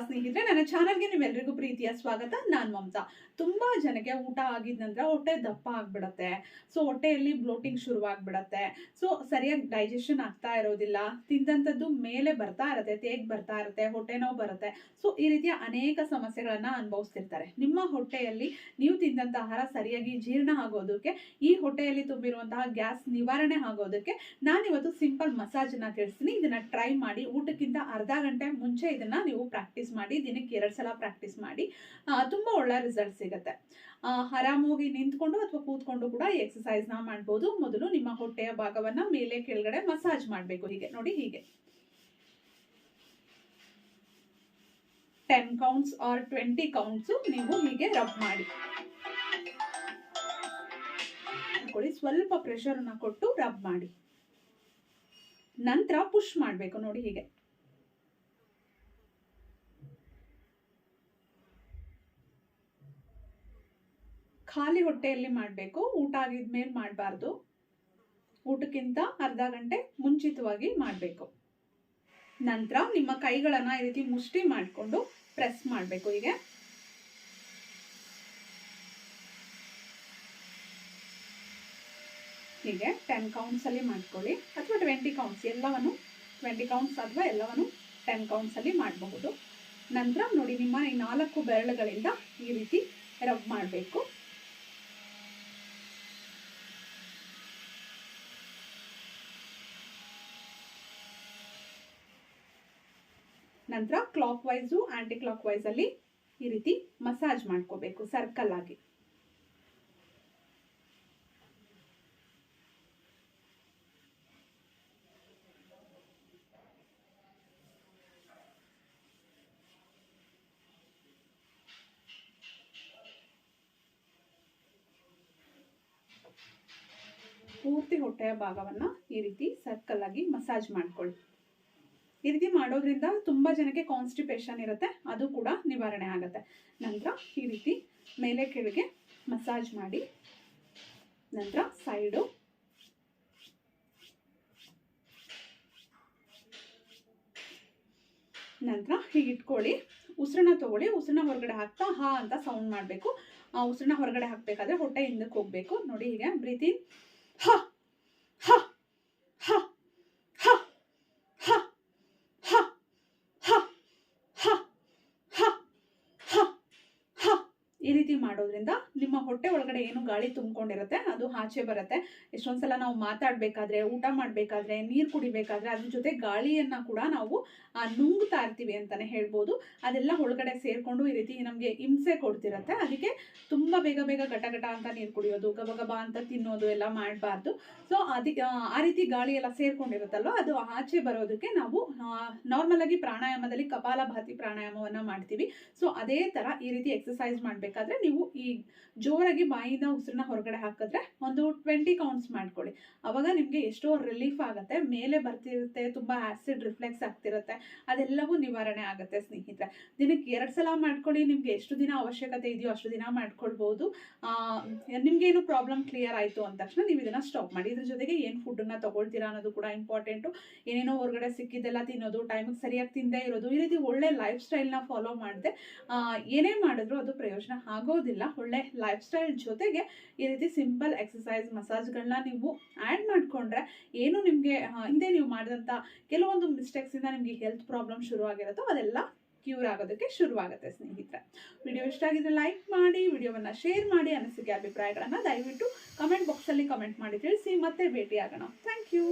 ಸ್ನೇಹಿತರೆ, ನನ್ನ ಚಾನಲ್ಗೆ ನಿಮ್ಮೆಲ್ಲರಿಗೂ ಪ್ರೀತಿಯ ಸ್ವಾಗತ. ನಾನು ಮಮತಾ. ತುಂಬಾ ಜನಕ್ಕೆ ಊಟ ಆಗಿದ ನಂತರ ಹೊಟ್ಟೆ ದಪ್ಪ ಆಗ್ಬಿಡತ್ತೆ. ಸೊ ಹೊಟ್ಟೆಯಲ್ಲಿ ಬ್ಲೋಟಿಂಗ್ ಶುರುವಾಗ್ಬಿಡತ್ತೆ. ಸೊ ಸರಿಯಾಗಿ ಡೈಜೆಷನ್ ಆಗ್ತಾ ಇರೋದಿಲ್ಲ. ತಿಂದಂಥದ್ದು ಮೇಲೆ ಬರ್ತಾ ಇರತ್ತೆ, ತೇಗ್ ಬರ್ತಾ ಇರುತ್ತೆ, ಹೊಟ್ಟೆ ನೋವು ಬರುತ್ತೆ. ಸೊ ಈ ರೀತಿಯ ಅನೇಕ ಸಮಸ್ಯೆಗಳನ್ನ ಅನುಭವಿಸ್ತಿರ್ತಾರೆ. ನಿಮ್ಮ ಹೊಟ್ಟೆಯಲ್ಲಿ ನೀವು ತಿಂದಂತ ಆಹಾರ ಸರಿಯಾಗಿ ಜೀರ್ಣ ಆಗೋದಕ್ಕೆ, ಈ ಹೊಟ್ಟೆಯಲ್ಲಿ ತುಂಬಿರುವಂತಹ ಗ್ಯಾಸ್ ನಿವಾರಣೆ ಆಗೋದಕ್ಕೆ ನಾನಿವತ್ತು ಸಿಂಪಲ್ ಮಸಾಜನ್ನ ತಿಳಿಸ್ತೀನಿ ಇದನ್ನ ಟ್ರೈ ಮಾಡಿ ಊಟಕ್ಕಿಂತ ಅರ್ಧ ಗಂಟೆ ಮುಂಚೆ ಇದನ್ನ ನೀವು ಪ್ರಾಕ್ಟೀಸ್ ಮಾಡಿ, ದಿನಕ್ಕೆ ಎರಡು ಸಲ ಪ್ರಾಕ್ಟೀಸ್ ಮಾಡಿ ತುಂಬ ಒಳ್ಳೆ ರಿಸಲ್ಟ್ ಸಿಗುತ್ತೆ. ಆರಾಮಾಗಿ ನಿಂತ್ಕೊಂಡು ಅಥವಾ ಕೂತ್ಕೊಂಡು ಕೂಡ ಈ ಎಕ್ಸಸೈಸ್ನ ಮಾಡ್ಬೋದು. ಮೊದಲು ನಿಮ್ಮ ಹೊಟ್ಟೆಯ ಭಾಗವನ್ನ ಮೇಲೆ ಕೆಳಗಡೆ ಮಸಾಜ್ ಮಾಡಬೇಕು. ಹೀಗೆ, ನೋಡಿ ಹೀಗೆ. Ten counts or twenty counts ನೀವು ಹೀಗೆ ರಬ್ ಮಾಡಿ. ಸ್ವಲ್ಪ ಪ್ರೆಷರ್ ಅನ್ನ ಕೊಟ್ಟು ರಬ್ ಮಾಡಿ. ನಂತರ ಪುಷ್ ಮಾಡಬೇಕು, ನೋಡಿ ಹೀಗೆ. ಖಾಲಿ ಹೊಟ್ಟೆಯಲ್ಲಿ ಮಾಡಬೇಕು, ಊಟ ಆಗಿದ್ಮೇಲೆ ಮಾಡಬಾರ್ದು. ಊಟಕ್ಕಿಂತ ಅರ್ಧ ಗಂಟೆ ಮುಂಚಿತವಾಗಿ ಮಾಡಬೇಕು. ನಂತರ ನಿಮ್ಮ ಕೈಗಳನ್ನು ಈ ರೀತಿ ಮುಷ್ಟಿ ಮಾಡಿಕೊಂಡು ಪ್ರೆಸ್ ಮಾಡಬೇಕು ಹೀಗೆ. ಹೀಗೆ ಟೆನ್ ಕೌಂಟ್ಸ್ ಅಲ್ಲಿ ಮಾಡ್ಕೊಳ್ಳಿ. ಅಥವಾ ಟ್ವೆಂಟಿ ಕೌಂಟ್ಸ್ ಎಲ್ಲವನ್ನು ಟ್ವೆಂಟಿ ಕೌಂಟ್ಸ್ ಅಥವಾ ಎಲ್ಲವನ್ನು ಟೆನ್ ಕೌಂಟ್ಸ್ ಅಲ್ಲಿ ಮಾಡಬಹುದು. ನಂತರ ನೋಡಿ ನಿಮ್ಮ ಈ ನಾಲ್ಕು ಬೆರಳುಗಳಿಂದ ಈ ರೀತಿ ರಬ್ ಮಾಡಬೇಕು. ನಂತರ ಕ್ಲಾಕ್ ವೈಸು ಆ್ಯಂಟಿ ಕ್ಲಾಕ್ ವೈಸಲ್ಲಿ ಈ ರೀತಿ ಮಸಾಜ್ ಮಾಡ್ಕೋಬೇಕು ಸರ್ಕಲ್ ಆಗಿ. ಪೂರ್ತಿ ಹೊಟ್ಟೆಯ ಭಾಗವನ್ನ ಈ ರೀತಿ ಸರ್ಕಲ್ ಆಗಿ ಮಸಾಜ್ ಮಾಡ್ಕೊಳ್ಳಿ. ಈ ರೀತಿ ಮಾಡೋದ್ರಿಂದ ತುಂಬಾ ಜನಕ್ಕೆ ಕಾನ್ಸ್ಟಿಪೇಷನ್ ಇರುತ್ತೆ, ಅದು ಕೂಡ ನಿವಾರಣೆ ಆಗುತ್ತೆ. ನಂತರ ಈ ರೀತಿ ಮೇಲೆ ಕೆಳಗೆ ಮಸಾಜ್ ಮಾಡಿ, ನಂತರ ಸೈಡು ನಂತರ ಹೀಗೆ ಇಟ್ಕೊಳ್ಳಿ, ಉಸಿರನ್ನ ತಗೊಳ್ಳಿ, ಉಸಿರನ್ನ ಹೊರಗಡೆ ಹಾಕ್ತಾ ಹಾ ಅಂತ ಸೌಂಡ್ ಮಾಡಬೇಕು. ಆ ಉಸಿರನ್ನ ಹೊರಗಡೆ ಹಾಕಬೇಕಾದ್ರೆ ಹೊಟ್ಟೆ ಹಿಂದಕ್ಕೆ ಹೋಗಬೇಕು. ನೋಡಿ ಹೀಗೆ ಬ್ರೀತಿ ಹಾ ಹ! ಈ ರೀತಿ ಮಾಡೋದ್ರಿಂದ ನಿಮ್ಮ ಹೊಟ್ಟೆ ಒಳಗಡೆ ಏನು ಗಾಳಿ ತುಂಬಿಕೊಂಡಿರುತ್ತೆ, ಅದು ಆಚೆ ಬರುತ್ತೆ. ಎಷ್ಟೊಂದ್ಸಲ ನಾವು ಮಾತಾಡಬೇಕಾದ್ರೆ, ಊಟ ಮಾಡಬೇಕಾದ್ರೆ, ನೀರು ಕುಡಿಬೇಕಾದ್ರೆ, ಅದ್ರ ಜೊತೆ ಗಾಳಿಯನ್ನು ಕೂಡ ನಾವು ನುಂಗ್ತಾ ಇರ್ತೀವಿ ಅಂತಲೇ ಹೇಳ್ಬೋದು. ಅದೆಲ್ಲ ಒಳಗಡೆ ಸೇರಿಕೊಂಡು ಈ ರೀತಿ ನಮಗೆ ಹಿಂಸೆ ಕೊಡ್ತಿರತ್ತೆ. ಅದಕ್ಕೆ ತುಂಬ ಬೇಗ ಬೇಗ ಘಟ ಗಟ ಅಂತ ನೀರು ಕುಡಿಯೋದು, ಗಬ ಗಬ ಅಂತ ತಿನ್ನೋದು ಎಲ್ಲ ಮಾಡಬಾರ್ದು. ಸೊ ಅದಕ್ಕೆ ಆ ರೀತಿ ಗಾಳಿ ಎಲ್ಲ ಸೇರ್ಕೊಂಡಿರುತ್ತಲ್ವ, ಅದು ಆಚೆ ಬರೋದಕ್ಕೆ ನಾವು ನಾರ್ಮಲ್ ಆಗಿ ಪ್ರಾಣಾಯಾಮದಲ್ಲಿ ಕಪಾಲಭಾತಿ ಪ್ರಾಣಾಯಾಮವನ್ನು ಮಾಡ್ತೀವಿ. ಸೊ, ಅದೇ ತರ ಈ ರೀತಿ ಎಕ್ಸಸೈಸ್ ಮಾಡ್ಬೇಕಾದ್ರೆ ನೀವು ಈ ಜೋರಾಗಿ ಬಾಯಿಂದ ಉಸಿರನ್ನ ಹೊರಗಡೆ ಹಾಕಿದ್ರೆ ಒಂದು ಟ್ವೆಂಟಿ ಕೌಂಟ್ಸ್ ಮಾಡ್ಕೊಳ್ಳಿ. ಅವಾಗ ನಿಮಗೆ ಎಷ್ಟೋ ರಿಲೀಫ್ ಆಗುತ್ತೆ, ಮೇಲೆ ಬರ್ತಿರುತ್ತೆ, ತುಂಬ ಆ್ಯಸಿಡ್ ರಿಫ್ಲೆಕ್ಸ್ ಆಗ್ತಿರುತ್ತೆ, ಅದೆಲ್ಲವೂ ನಿವಾರಣೆ ಆಗುತ್ತೆ ಸ್ನೇಹಿತರೆ. ದಿನಕ್ಕೆ ಎರಡು ಸಲ ಮಾಡ್ಕೊಳ್ಳಿ, ನಿಮಗೆ ಎಷ್ಟು ದಿನ ಅವಶ್ಯಕತೆ ಇದೆಯೋ ಅಷ್ಟು ದಿನ ಮಾಡ್ಕೊಳ್ಬೋದು. ನಿಮಗೇನು ಪ್ರಾಬ್ಲಮ್ ಕ್ಲಿಯರ್ ಆಯಿತು ಅಂದ ತಕ್ಷಣ ನೀವು ಇದನ್ನು ಸ್ಟಾಪ್ ಮಾಡಿ. ಇದ್ರ ಜೊತೆಗೆ ಏನು ಫುಡ್ಡನ್ನು ತೊಗೊಳ್ತೀರಾ ಅನ್ನೋದು ಕೂಡ ಇಂಪಾರ್ಟೆಂಟು ಏನೇನೋ ಹೊರಗಡೆ ಸಿಕ್ಕಿದ್ದೆಲ್ಲ ತಿನ್ನೋದು ಟೈಮಿಗೆ ಸರಿಯಾಗಿ ತಿಂದೇ ಇರೋದು, ಈ ರೀತಿ ಒಳ್ಳೆ ಲೈಫ್ ಸ್ಟೈಲ್ನ ಫಾಲೋ ಮಾಡಿದೆ ಏನೇ ಮಾಡಿದ್ರು ಅದು ಪ್ರಯೋಜನ ಆಗೋದಿಲ್ಲ. ಒಳ್ಳೆ ಲೈಫ್ ಸ್ಟೈಲ್ ಜೊತೆಗೆ ಈ ರೀತಿ ಸಿಂಪಲ್ ಎಕ್ಸಸೈಸ್ ಮಸಾಜ್ಗಳನ್ನ ನೀವು ಆ್ಯಡ್ ಮಾಡಿಕೊಂಡ್ರೆ ಏನು ನಿಮಗೆ ಹಿಂದೆ ನೀವು ಮಾಡಿದಂಥ ಕೆಲವೊಂದು ಮಿಸ್ಟೇಕ್ಸಿಂದ ನಿಮಗೆ ಹೆಲ್ತ್ ಪ್ರಾಬ್ಲಮ್ ಶುರುವಾಗಿರುತ್ತೋ ಅದೆಲ್ಲ ಕ್ಯೂರ್ ಆಗೋದಕ್ಕೆ ಶುರುವಾಗುತ್ತೆ ಸ್ನೇಹಿತರೆ. ವಿಡಿಯೋ ಇಷ್ಟ ಆಗಿದ್ರೆ ಲೈಕ್ ಮಾಡಿ, ವಿಡಿಯೋವನ್ನು ಶೇರ್ ಮಾಡಿ, ಅನಿಸಿಕೆ, ಅಭಿಪ್ರಾಯಗಳನ್ನು ದಯವಿಟ್ಟು ಕಮೆಂಟ್ ಬಾಕ್ಸಲ್ಲಿ ಕಮೆಂಟ್ ಮಾಡಿ ತಿಳಿಸಿ ಮತ್ತೆ ಭೇಟಿಯಾಗೋಣ. Thank you